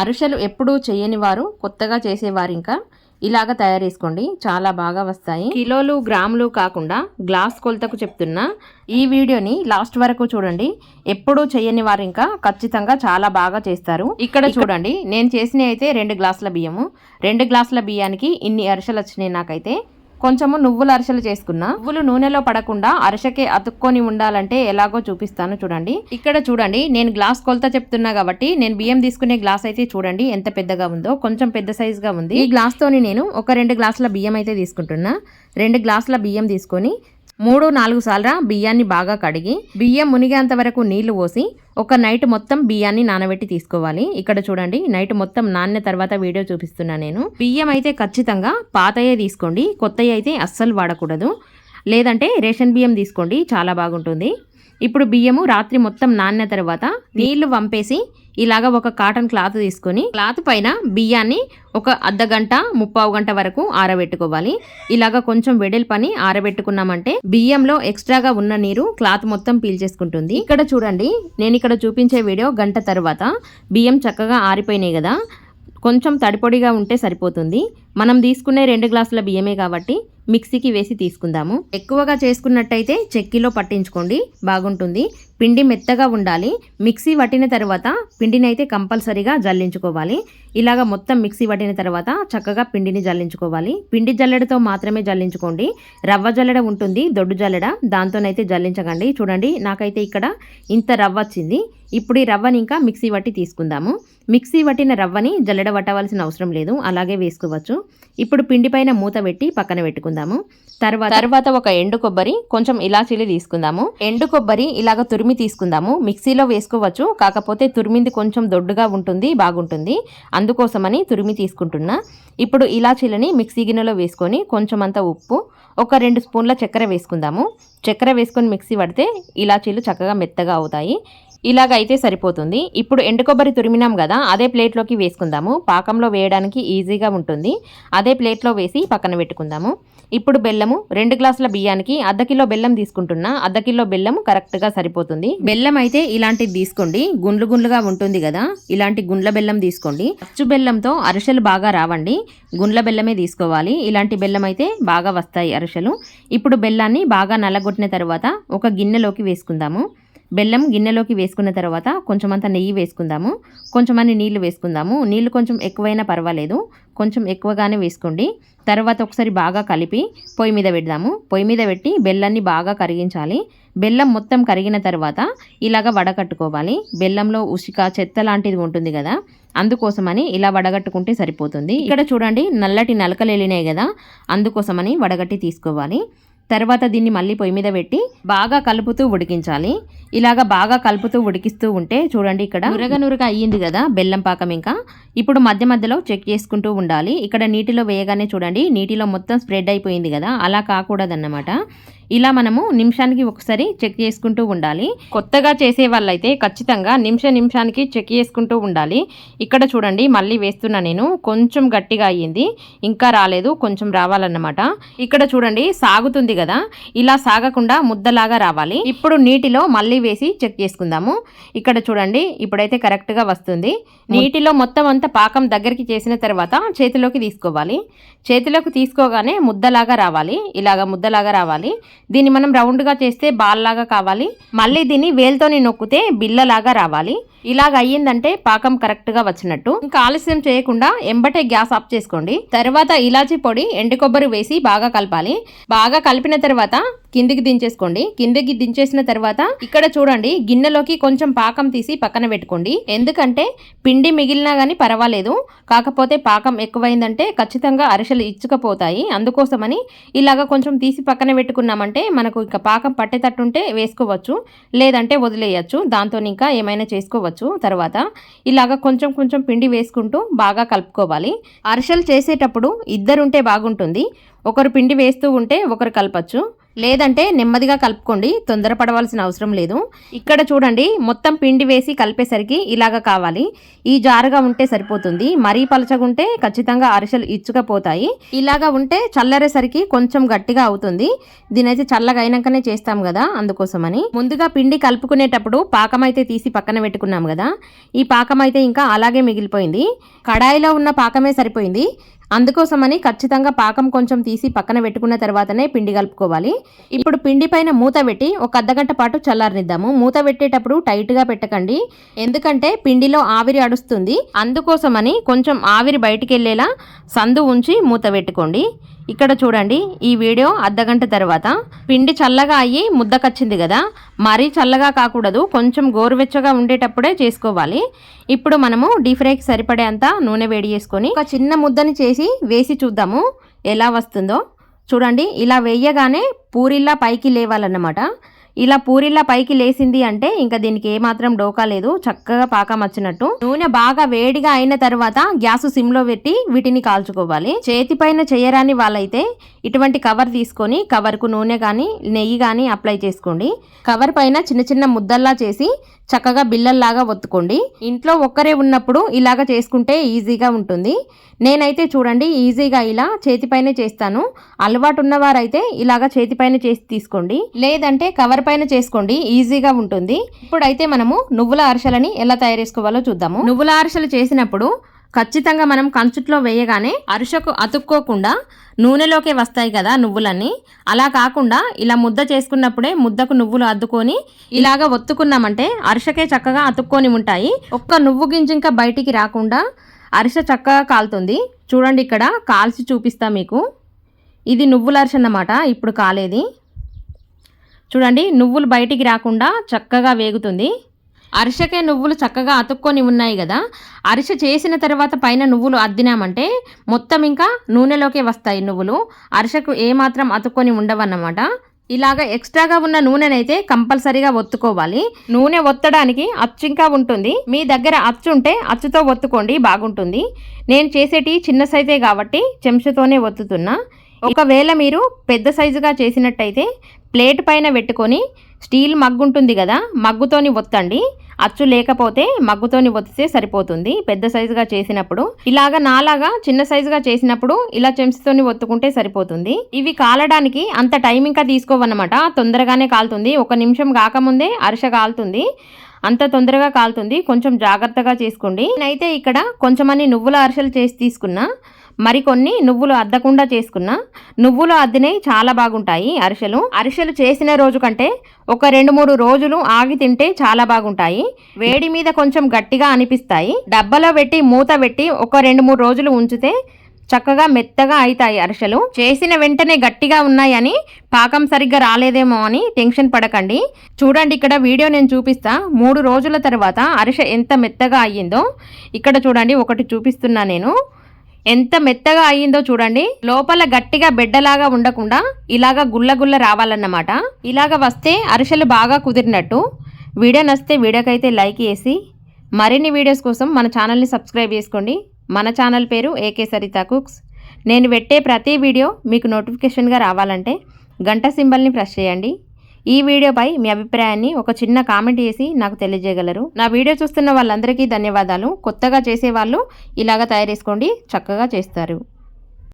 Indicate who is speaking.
Speaker 1: అరిసెలు ఎప్పుడూ చేయని వారు కొత్తగా చేసేవారు ఇంకా. ఇలాగ తయారు చేసుకోండి చాలా బాగా వస్తాయి. కిలోలు గ్రాములు కాకుండా గ్లాస్ కొలతకు చెప్తున్నా. ఈ వీడియోని లాస్ట్ వరకు చూడండి. ఎప్పుడూ చేయని వారు ఇంకా ఖచ్చితంగా చాలా బాగా చేస్తారు. ఇక్కడ చూడండి. నేను చేసిన అయితే రెండు గ్లాసుల బియ్యము. రెండు గ్లాసుల బియ్యానికి ఇన్ని అరిసెలు వచ్చినాయి నాకైతే. కొంచెము నువ్వుల అరిసెలు చేసుకున్నా. నువ్వులు నూనెలో పడకుండా అరిసెకి అతుక్కొని ఉండాలంటే ఎలాగో చూపిస్తాను చూడండి. ఇక్కడ చూడండి నేను గ్లాస్ కొలత చెప్తున్నా కాబట్టి నేను బియ్యం తీసుకునే గ్లాస్ అయితే చూడండి ఎంత పెద్దగా ఉందో కొంచెం పెద్ద సైజ్గా ఉంది. ఈ గ్లాస్ తోని నేను ఒక రెండు గ్లాసుల బియ్యం అయితే తీసుకుంటున్నా. రెండు గ్లాసుల బియ్యం తీసుకొని మూడు నాలుగు సార్లు బియ్యాన్ని బాగా కడిగి బియ్యం మునిగేంత వరకు నీళ్ళు పోసి ఒక నైట్ మొత్తం బియ్యాన్ని నానబెట్టి తీసుకోవాలి. ఇక్కడ చూడండి నైట్ మొత్తం నాన్న తర్వాత వీడియో చూపిస్తున్నా నేను. బియ్యం అయితే ఖచ్చితంగా పాతయే తీసుకోండి కొత్తవి అయితే అస్సలు వాడకూడదు. లేదంటే రేషన్ బియ్యం తీసుకోండి చాలా బాగుంటుంది. ఇప్పుడు బియ్యము రాత్రి మొత్తం నాన్న తర్వాత నీళ్ళు వంపేసి ఇలాగ ఒక కాటన్ క్లాత్ తీసుకొని క్లాత్ పైన బియ్యాన్ని ఒక అర్ధ గంట ముప్పావు గంట వరకు ఆరబెట్టుకోవాలి. ఇలాగ కొంచెం వెడల్పని ఆరబెట్టుకున్నామంటే బియ్యంలో ఎక్స్ట్రాగా ఉన్న నీరు క్లాత్ మొత్తం పీల్చేసుకుంటుంది ఇక్కడ చూడండి నేను ఇక్కడ చూపించే వీడియో గంట తర్వాత. బియ్యం చక్కగా ఆరిపోయినాయి కదా. కొంచెం తడిపొడిగా ఉంటే సరిపోతుంది. మనం తీసుకునే రెండు గ్లాసుల బియ్యమే కాబట్టి మిక్సీకి వేసి తీసుకుందాము. ఎక్కువగా చేసుకున్నట్టయితే చెక్కిలో పట్టించుకోండి. బాగుంటుంది. పిండి మెత్తగా ఉండాలి. మిక్సీ పట్టిన తర్వాత పిండిని అయితే కంపల్సరీగా జల్లించుకోవాలి. ఇలాగ మొత్తం మిక్సీ పట్టిన తర్వాత చక్కగా పిండిని జల్లించుకోవాలి. పిండి జల్లెడతో మాత్రమే జల్లించుకోండి. రవ్వ జల్లెడ ఉంటుంది దొడ్డు జల్లెడ. దాంతోనైతే జల్లించకండి. చూడండి నాకైతే ఇక్కడ ఇంత రవ్వ వచ్చింది. ఇప్పుడు ఈ రవ్వని ఇంకా మిక్సీ పట్టి తీసుకుందాము. మిక్సీ పట్టిన రవ్వని జల్లెడ పట్టవలసిన అవసరం లేదు. అలాగే వేసుకోవచ్చు. ఇప్పుడు పిండి పైన మూత పెట్టి పక్కన పెట్టుకుందాము. తర్వాత తర్వాత ఒక ఎండు కొబ్బరి కొంచెం ఇలాచీలు తీసుకుందాము. ఎండు కొబ్బరి ఇలాగ తురిమి తీసుకుందాము. మిక్సీలో వేసుకోవచ్చు. కాకపోతే తురిమింది కొంచెం దొడ్డుగా ఉంటుంది బాగుంటుంది. అందుకోసమని తురిమి తీసుకుంటున్నా. ఇప్పుడు ఇలాచీలని మిక్సీ గిన్నెలో వేసుకొని కొంచెం అంత ఉప్పు ఒక రెండు స్పూన్ల చక్కెర వేసుకుందాము. చక్కెర వేసుకొని మిక్సీ పడితే ఇలాచీలు చక్కగా మెత్తగా అవుతాయి. ఇలాగైతే సరిపోతుంది. ఇప్పుడు ఎండు కొబ్బరి తురిమినాం కదా అదే ప్లేట్లోకి వేసుకుందాము. పాకంలో వేయడానికి ఈజీగా ఉంటుంది. అదే ప్లేట్లో వేసి పక్కన పెట్టుకుందాము. ఇప్పుడు బెల్లము రెండు గ్లాసుల బియ్యానికి అర్ధ కిలో బెల్లం తీసుకుంటున్నా. అర్ధ కిలో బెల్లం కరెక్ట్గా సరిపోతుంది. బెల్లం అయితే ఇలాంటిది తీసుకోండి. గుండ్లు గుండ్లుగా ఉంటుంది కదా. ఇలాంటి గుండ్ల బెల్లం తీసుకోండి. అచ్చు బెల్లంతో అరిసెలు బాగా రావండి. గుండ్ల బెల్లమే తీసుకోవాలి. ఇలాంటి బెల్లం అయితే బాగా వస్తాయి అరిసెలు. ఇప్పుడు బెల్లాన్ని బాగా నల్లగొట్టిన తర్వాత ఒక గిన్నెలోకి వేసుకుందాము. బెల్లం గిన్నెలోకి వేసుకున్న తర్వాత కొంచెం నెయ్యి వేసుకుందాము. కొంచెం నీళ్ళు వేసుకుందాము. నీళ్ళు కొంచెం ఎక్కువైనా పర్వాలేదు. కొంచెం ఎక్కువగానే వేసుకోండి. తర్వాత ఒకసారి బాగా కలిపి పొయ్యి మీద పెడదాము. పొయ్యి మీద పెట్టి బెల్లాన్ని బాగా కరిగించాలి. బెల్లం మొత్తం కరిగిన తర్వాత ఇలాగ వడకట్టుకోవాలి. బెల్లంలో ఉసిక చెత్త లాంటిది ఉంటుంది కదా అందుకోసమని ఇలా వడగట్టుకుంటే సరిపోతుంది. ఇక్కడ చూడండి నల్లటి నలకలు వెళ్ళినాయి కదా అందుకోసమని వడగట్టి తీసుకోవాలి. తర్వాత దీన్ని మళ్ళీ పొయ్యి మీద పెట్టి బాగా కలుపుతూ ఉడికించాలి. ఇలాగా బాగా కలుపుతూ ఉడికిస్తూ ఉంటే చూడండి ఇక్కడ నురగ నురగ అయ్యింది కదా బెల్లం పాకం ఇంకా. ఇప్పుడు మధ్య మధ్యలో చెక్ చేసుకుంటూ ఉండాలి. ఇక్కడ నీటిలో వేయగానే చూడండి నీటిలో మొత్తం స్ప్రెడ్ అయిపోయింది కదా. అలా కాకూడదన్నమాట. ఇలా మనము నిమిషానికి ఒకసారి చెక్ చేసుకుంటూ ఉండాలి. కొత్తగా చేసే వాళ్ళైతే ఖచ్చితంగా నిమిష నిమిషానికి చెక్ చేసుకుంటూ ఉండాలి. ఇక్కడ చూడండి మళ్ళీ వేస్తున్నా నేను. కొంచెం గట్టిగా అయ్యింది. ఇంకా రాలేదు కొంచెం రావాలన్నమాట. ఇక్కడ చూడండి సాగుతుంది కదా. ఇలా సాగకుండా ముద్దలాగా రావాలి. ఇప్పుడు నీటిలో మళ్ళీ వేసి చెక్ చేసుకుందాము. ఇక్కడ చూడండి ఇప్పుడైతే కరెక్ట్గా వస్తుంది. నీటిలో మొత్తం అంతా పాకం దగ్గరికి చేసిన తర్వాత చేతిలోకి తీసుకోవాలి. చేతిలోకి తీసుకోగానే ముద్దలాగా రావాలి. ఇలాగ ముద్దలాగా రావాలి. దీన్ని మనం రౌండ్గా చేస్తే బాల్ లాగా కావాలి. మళ్ళీ దీన్ని వేలుతోని నొక్కితే బిల్లలాగా రావాలి. ఇలాగ అయ్యిందంటే పాకం కరెక్ట్గా వచ్చినట్టు. ఇంకా ఆలస్యం చేయకుండా ఎంబటే గ్యాస్ ఆఫ్ చేసుకోండి. తర్వాత ఇలాచీ పొడి ఎండు కొబ్బరి వేసి బాగా కలపాలి. బాగా కలిపిన తర్వాత కిందికి దించేసుకోండి. కిందికి దించేసిన తర్వాత ఇక్కడ చూడండి గిన్నెలోకి కొంచెం పాకం తీసి పక్కన పెట్టుకోండి. ఎందుకంటే పిండి మిగిలినా కానీ పర్వాలేదు. కాకపోతే పాకం ఎక్కువైందంటే ఖచ్చితంగా అరిసెలు ఇచ్చుకపోతాయి. అందుకోసమని ఇలాగ కొంచెం తీసి పక్కన పెట్టుకున్నామంటే మనకు ఇంకా పాకం పట్టేటట్టుంటే వేసుకోవచ్చు. లేదంటే వదిలేయచ్చు. దాంతో ఇంకా ఏమైనా చేసుకోవచ్చు. తర్వాత ఇలాగ కొంచెం కొంచెం పిండి వేసుకుంటూ బాగా కలుపుకోవాలి. అరిసెలు చేసేటప్పుడు ఇద్దరుంటే బాగుంటుంది. ఒకరు పిండి వేస్తూ ఉంటే ఒకరు కలపచ్చు. లేదంటే నెమ్మదిగా కలుపుకోండి తొందరపడవలసిన అవసరం లేదు. ఇక్కడ చూడండి మొత్తం పిండి వేసి కలిపేసరికి ఇలాగ కావాలి. ఈ జారుగా ఉంటే సరిపోతుంది. మరీ పలచగుంటే ఖచ్చితంగా అరిసెలు ఇచ్చుకపోతాయి. ఇలాగా ఉంటే చల్లరేసరికి కొంచెం గట్టిగా అవుతుంది. దీనైతే చల్లగా అయినాకనే చేస్తాం కదా అందుకోసమని. ముందుగా పిండి కలుపుకునేటప్పుడు పాకం అయితే తీసి పక్కన పెట్టుకున్నాం కదా. ఈ పాకం అయితే ఇంకా అలాగే మిగిలిపోయింది. కడాయిలో ఉన్న పాకమే సరిపోయింది. అందుకోసమని ఖచ్చితంగా పాకం కొంచెం తీసి పక్కన పెట్టుకున్న తర్వాతనే పిండి కలుపుకోవాలి. ఇప్పుడు పిండి పైన మూత పెట్టి ఒక అర్ధగంట పాటు చల్లారనిద్దాము. మూత పెట్టేటప్పుడు టైట్గా పెట్టకండి. ఎందుకంటే పిండిలో ఆవిరి అడుస్తుంది. అందుకోసమని కొంచెం ఆవిరి బయటికి వెళ్ళేలా సందు ఉంచి మూత పెట్టుకోండి. ఇక్కడ చూడండి ఈ వీడియో అర్ధగంట తర్వాత. పిండి చల్లగా అయ్యి ముద్దకచ్చింది కదా మరీ చల్లగా కాకూడదు కొంచెం గోరువెచ్చగా ఉండేటప్పుడే చేసుకోవాలి. ఇప్పుడు మనము డీప్ ఫ్రైకి సరిపడేంత నూనె వేడి చేసుకొని ఒక చిన్న ముద్దని చేసి వేసి చూద్దాము ఎలా వస్తుందో. చూడండి ఇలా వేయగానే పూరిల్లా పైకి లేవాలన్నమాట. ఇలా పూరిలా పైకి లేసింది అంటే ఇంకా దీనికి ఏమాత్రం డోకా లేదు. చక్కగా పాకం వచ్చినట్టు. నూనె బాగా వేడిగా అయిన తర్వాత గ్యాస్ సిమ్లో పెట్టి వీటిని కాల్చుకోవాలి. చేతి పైన చేయరాని వాళ్ళైతే ఇటువంటి కవర్ తీసుకొని కవర్కు నూనె కానీ నెయ్యి కానీ అప్లై చేసుకోండి. కవర్ పైన చిన్న చిన్న ముద్దల్లా చేసి చక్కగా బిల్లల్లాగా ఒత్తుకోండి. ఇంట్లో ఒక్కరే ఉన్నప్పుడు ఇలాగ చేసుకుంటే ఈజీగా ఉంటుంది. నేనైతే చూడండి ఈజీగా ఇలా చేతిపైనే చేస్తాను. అలవాటు ఉన్నవారైతే ఇలాగ చేతిపైన చేసి తీసుకోండి. లేదంటే కవర్ పైన చేసుకోండి ఈజీగా ఉంటుంది. ఇప్పుడైతే మనము నువ్వుల అరిసెలని ఎలా తయారు చేసుకోవాలో చూద్దాము. నువ్వుల అరిసెలు చేసినప్పుడు ఖచ్చితంగా మనం కంచుట్లో వేయగానే అరిసెకు అతుక్కోకుండా నూనెలోకే వస్తాయి కదా నువ్వులన్నీ. అలా కాకుండా ఇలా ముద్ద చేసుకున్నప్పుడే ముద్దకు నువ్వులు అద్దుకొని ఇలాగ ఒత్తుకున్నామంటే అరిసెకే చక్కగా అతుక్కొని ఉంటాయి. ఒక్క నువ్వు గింజ ఇంకా బయటికి రాకుండా అరిసె చక్కగా కాలుతుంది. చూడండి ఇక్కడ కాల్చి చూపిస్తా మీకు. ఇది నువ్వుల అరిస అన్నమాట ఇప్పుడు కాలేది. చూడండి నువ్వులు బయటికి రాకుండా చక్కగా వేగుతుంది. అరిసెకే నువ్వులు చక్కగా అతుక్కొని ఉన్నాయి కదా. అరిసె చేసిన తర్వాత పైన నువ్వులు అద్దినామంటే మొత్తం ఇంకా నూనెలోకే వస్తాయి నువ్వులు. అరిసెకు ఏమాత్రం అతుక్కొని ఉండవన్నమాట. ఇలాగ ఎక్స్ట్రాగా ఉన్న నూనెనైతే కంపల్సరీగా ఒత్తుకోవాలి. నూనె ఒత్తడానికి అచ్చు ఇంకా ఉంటుంది. మీ దగ్గర అచ్చు ఉంటే అచ్చుతో ఒత్తుకోండి బాగుంటుంది. నేను చేసేటి చిన్న సైజే కాబట్టి చెంచతోనే ఒత్తుతున్నా. ఒకవేళ మీరు పెద్ద సైజుగా చేసినట్టయితే ప్లేట్ పైన పెట్టుకొని స్టీల్ మగ్గు ఉంటుంది కదా మగ్గుతోని ఒత్తండి. అచ్చు లేకపోతే మగ్గుతోని ఒత్తితే సరిపోతుంది. పెద్ద సైజుగా చేసినప్పుడు ఇలాగా నాలాగా చిన్న సైజుగా చేసినప్పుడు ఇలా చెంచుతోని ఒత్తుకుంటే సరిపోతుంది. ఇవి కాలడానికి అంత టైం ఇంకా తీసుకోవన్నమాట. తొందరగానే కాలుతుంది. ఒక నిమిషం కాకముందే అరిస కాలుతుంది. అంత తొందరగా కాలుతుంది. కొంచెం జాగ్రత్తగా చేసుకోండి. నేనైతే ఇక్కడ కొంచెమని నువ్వుల అరిసెలు చేసి తీసుకున్నా. మరికొన్ని నువ్వులు అద్దకుండా చేసుకున్నా నువ్వులు అద్దినవి చాలా బాగుంటాయి అరిసెలు. అరిసెలు చేసిన రోజు కంటే ఒక రెండు మూడు రోజులు ఆగి తింటే చాలా బాగుంటాయి. వేడి మీద కొంచెం గట్టిగా అనిపిస్తాయి. డబ్బలో పెట్టి మూత పెట్టి ఒక రెండు మూడు రోజులు ఉంచితే చక్కగా మెత్తగా అవుతాయి అరిసెలు. చేసిన వెంటనే గట్టిగా ఉన్నాయని పాకం సరిగ్గా రాలేదేమో అని టెన్షన్ పడకండి. చూడండి ఇక్కడ వీడియో నేను చూపిస్తా. మూడు రోజుల తర్వాత అరిసె ఎంత మెత్తగా అయ్యిందో. ఇక్కడ చూడండి ఒకటి చూపిస్తున్నా నేను. ఎంత మెత్తగా అయ్యిందో చూడండి. లోపల గట్టిగా బిడ్డలాగా ఉండకుండా ఇలాగా గుల్లగుల్ల రావాలన్నమాట. ఇలాగ వస్తే అరిసెలు బాగా కుదిరినట్టు. వీడియో నచ్చితే వీడియోకైతే లైక్ చేసి మరిన్ని వీడియోస్ కోసం మన ఛానల్ని సబ్స్క్రైబ్ చేసుకోండి. మన ఛానల్ పేరు ఏకే సరిత కుక్స్. నేను పెట్టే ప్రతి వీడియో మీకు నోటిఫికేషన్గా రావాలంటే గంట సింబల్ని ప్రెస్ చేయండి. ఈ వీడియోపై మీ అభిప్రాయాన్ని ఒక చిన్న కామెంట్ చేసి నాకు తెలియజేయగలరు. నా వీడియో చూస్తున్న వాళ్ళందరికీ ధన్యవాదాలు. కొత్తగా చేసేవాళ్ళు ఇలాగ తయారు చేసుకోండి. చక్కగా చేస్తారు.